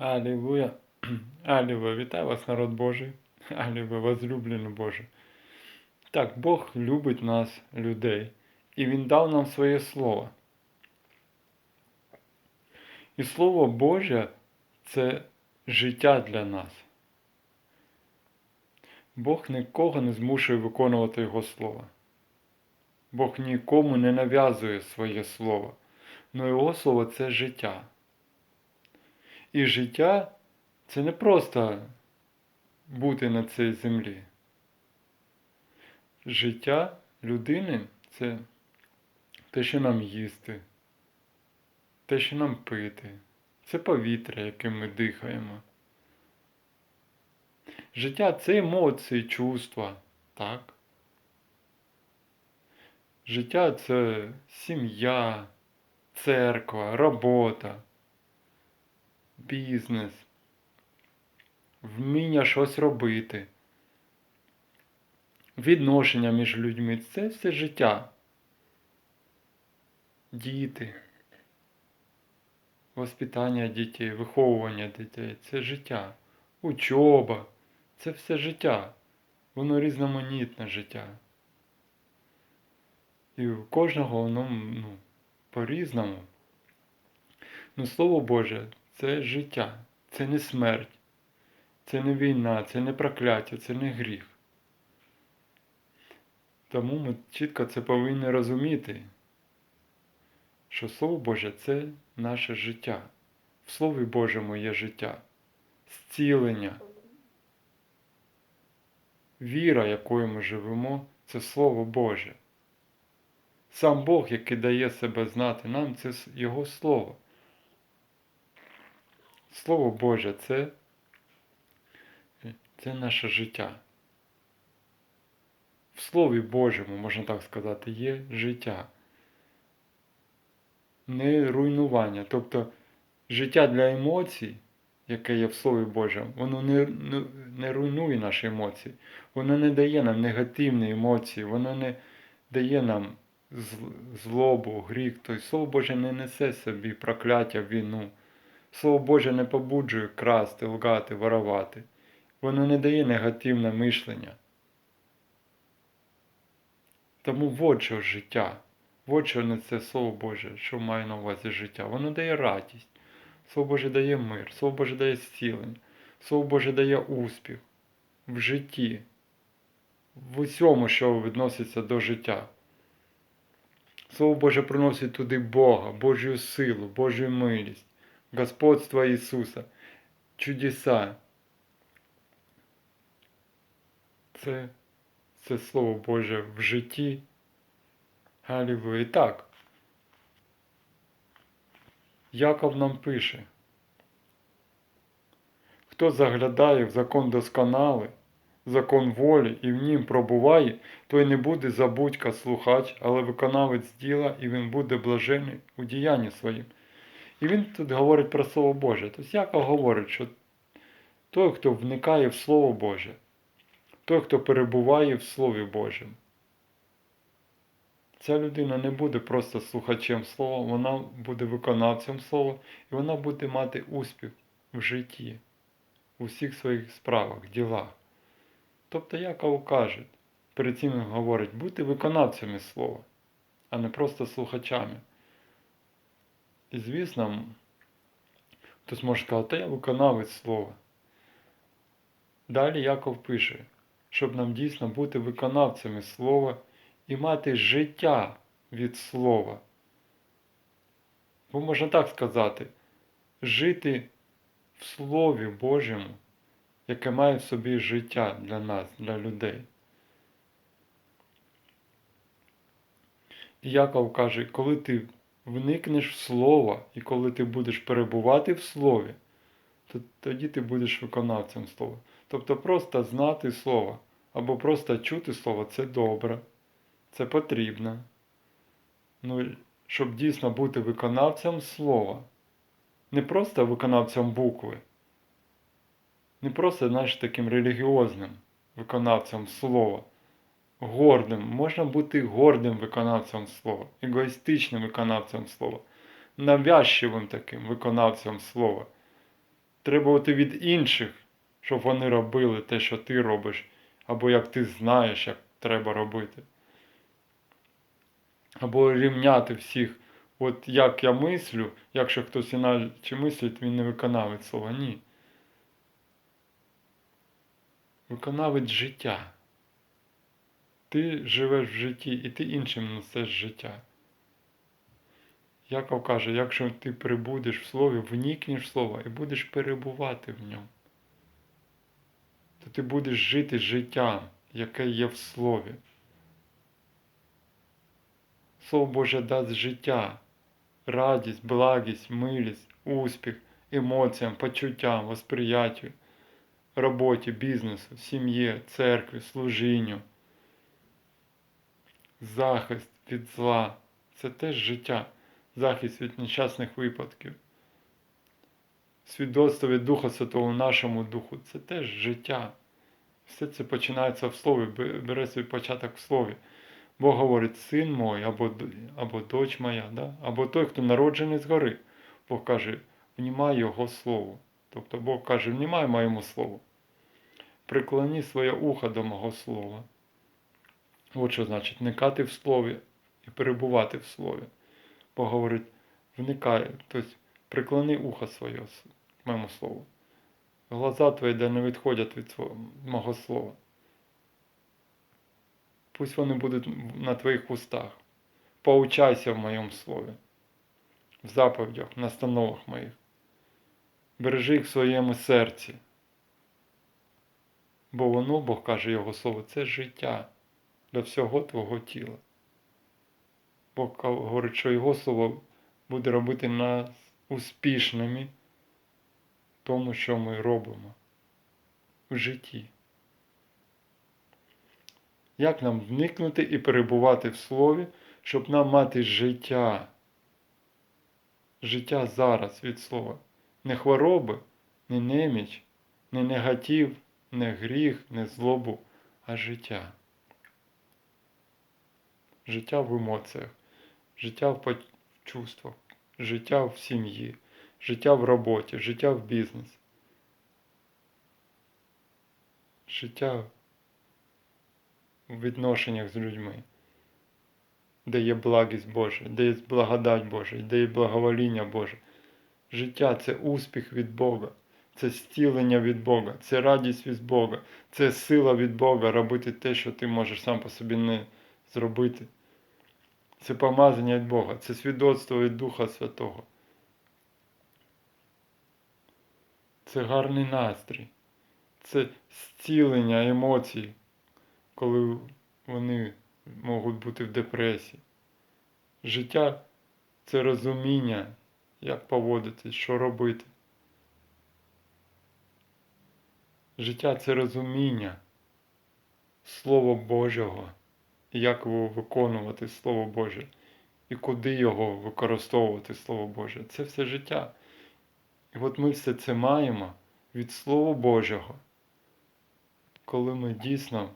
Алілуя. Алілуя. Вітаю вас, народ Божий. Алілуя, возлюблений Боже. Так, Бог любить нас, людей, і Він дав нам своє Слово. І Слово Боже це життя для нас. Бог нікого не змушує виконувати Його Слово. Бог нікому не нав'язує своє Слово. Но Його Слово це життя. І життя це не просто бути на цій землі. Життя людини це те, що нам їсти, те, що нам пити, це повітря, яким ми дихаємо. Життя це емоції, чувства, так? Життя це сім'я, церква, робота бізнес, вміння щось робити, відношення між людьми це все життя. Діти, воспитання дітей, виховування дітей це життя, учоба, це все життя. Воно різноманітне життя. І у кожного воно ну, по-різному. Ну, Слово Боже, це життя, це не смерть, це не війна, це не прокляття, це не гріх. Тому ми чітко це повинні розуміти, що Слово Боже це наше життя. В Слові Божому є життя, зцілення. Віра, якою ми живемо, це Слово Боже. Сам Бог, який дає себе знати нам, це Його Слово. Слово Боже, це, це наше життя. В Слові Божому, можна так сказати, є життя. Не руйнування. Тобто життя для емоцій, яке є в Слові Божому, воно не, не, руйнує наші емоції, воно не дає нам негативні емоції, воно не дає нам злобу, гріх. Тобто Слово Боже не несе собі прокляття, війну. Слово Боже не побуджує красти, лгати, воровати. Воно не дає негативне мишлення. Тому вот що життя. Вот що не це Слово Боже, що має на увазі життя. Воно дає радість. Слово Боже дає мир, Слово Боже дає зцілення, Слово Боже дає успіх в житті, в усьому, що відноситься до життя. Слово Боже приносить туди Бога, Божу силу, Божу милість господства Ісуса, чудеса. Це, це Слово Боже в житті. Галілуя. І так. Яков нам пише, хто заглядає в закон досконалий, закон волі і в нім пробуває, той не буде забудька слухач, але виконавець діла, і він буде блажений у діянні своїм. І він тут говорить про Слово Боже. Тобто Яков говорить, що той, хто вникає в Слово Боже, той, хто перебуває в Слові Божому, ця людина не буде просто слухачем слова, вона буде виконавцем слова, і вона буде мати успіх в житті, у всіх своїх справах, ділах. Тобто Яков каже, перед цим говорить, бути виконавцями слова, а не просто слухачами. І звісно, хтось може сказати, я виконавець слова. Далі Яков пише, щоб нам дійсно бути виконавцями слова і мати життя від слова. Бо можна так сказати, жити в Слові Божому, яке має в собі життя для нас, для людей. І Яков каже, коли ти вникнеш в слово, і коли ти будеш перебувати в слові, то тоді ти будеш виконавцем слова. Тобто просто знати слово або просто чути слово це добре, це потрібно. Ну, Щоб дійсно бути виконавцем слова. Не просто виконавцем букви, не просто, знаєш, таким релігіозним виконавцем слова гордим. Можна бути гордим виконавцем слова, егоїстичним виконавцем слова, навязчивим таким виконавцем слова. требувати від інших, щоб вони робили те, що ти робиш, або як ти знаєш, як треба робити. Або рівняти всіх. От як я мислю, якщо хтось іначе мислить, він не виконавець слова. Ні. Виконавець життя. Ти живеш в житті і ти іншим несеш життя. Яков каже, якщо ти прибудеш в слові, вникнеш в слово і будеш перебувати в ньому, то ти будеш жити життям, яке є в слові. Слово Боже дасть життя, радість, благість, милість, успіх, емоціям, почуттям, восприяттю, роботі, бізнесу, сім'ї, церкві, служінню, захист від зла. Це теж життя, захист від нещасних випадків. Свідоцтво від Духа Святого нашому Духу це теж життя. Все це починається в слові, бере свій початок в слові. Бог говорить, син мой, або або дочь моя, да? або той, хто народжений згори. Бог каже, внімай Його Слово. Тобто Бог каже, внімай моєму Слову. Приклоні своє ухо до мого слова. От що значить, вникати в слові і перебувати в слові. Бог говорить, вникай, тобто приклони ухо своє моєму слову. Глаза твої де не відходять від мого слова. Пусть вони будуть на твоїх устах. Поучайся в моєму слові, в заповідях, настановах моїх. Бережи їх в своєму серці. Бо воно, Бог каже Його слово, це життя для всього твого тіла. Бог говорить, що Його слово буде робити нас успішними в тому, що ми робимо в житті. Як нам вникнути і перебувати в слові, щоб нам мати життя? Життя зараз від слова. Не хвороби, не неміч, не негатив, не гріх, не злобу, а життя. Життя в емоціях, життя в чувствах, життя в сім'ї, життя в роботі, життя в бізнесі. Життя в відношеннях з людьми, де є благість Божа, де є благодать Божа, де є благовоління Боже. Життя це успіх від Бога, це зцілення від Бога, це радість від Бога, це сила від Бога робити те, що ти можеш сам по собі не зробити. Це помазання від Бога, це свідоцтво від Духа Святого. Це гарний настрій, це зцілення емоцій, коли вони можуть бути в депресії. Життя це розуміння, як поводитись, що робити. Життя це розуміння Слова Божого, як його виконувати Слово Боже, і куди його використовувати Слово Боже. Це все життя. І от ми все це маємо від Слова Божого, коли ми дійсно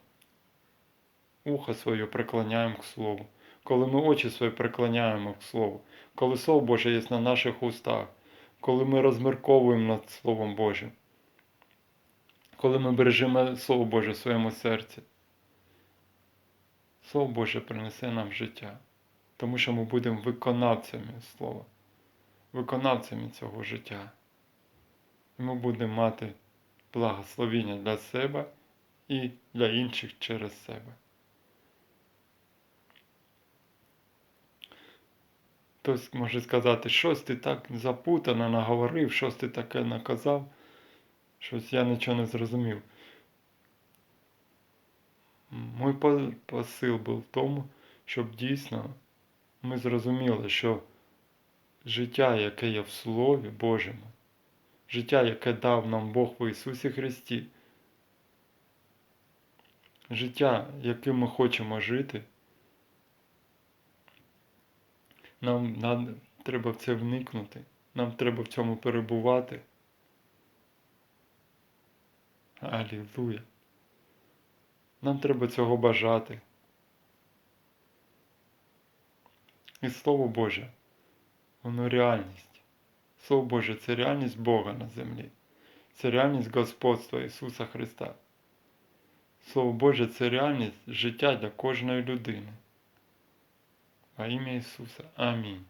ухо своє приклоняємо к Слову, коли ми очі свої приклоняємо к Слову, коли Слово Боже є на наших устах, коли ми розмірковуємо над Словом Божим, коли ми бережемо Слово Боже в своєму серці. Слово Боже принесе нам життя, тому що ми будемо виконавцями Слова, виконавцями цього життя. І ми будемо мати благословіння для себе і для інших через себе. Хтось може сказати, щось ти так запутано наговорив, щось ти таке наказав, щось я нічого не зрозумів. Мой посил був в тому, щоб дійсно ми зрозуміли, що життя, яке є в Слові Божому, життя, яке дав нам Бог в Ісусі Христі, життя, яким ми хочемо жити. Нам, треба в це вникнути, нам треба в цьому перебувати. Алілуя. Нам треба цього бажати. І Слово Боже, воно реальність. Слово Боже це реальність Бога на землі. це реальність господства Ісуса Христа. Слово Боже це реальність життя для кожної людини. Во ім'я Ісуса. Амінь.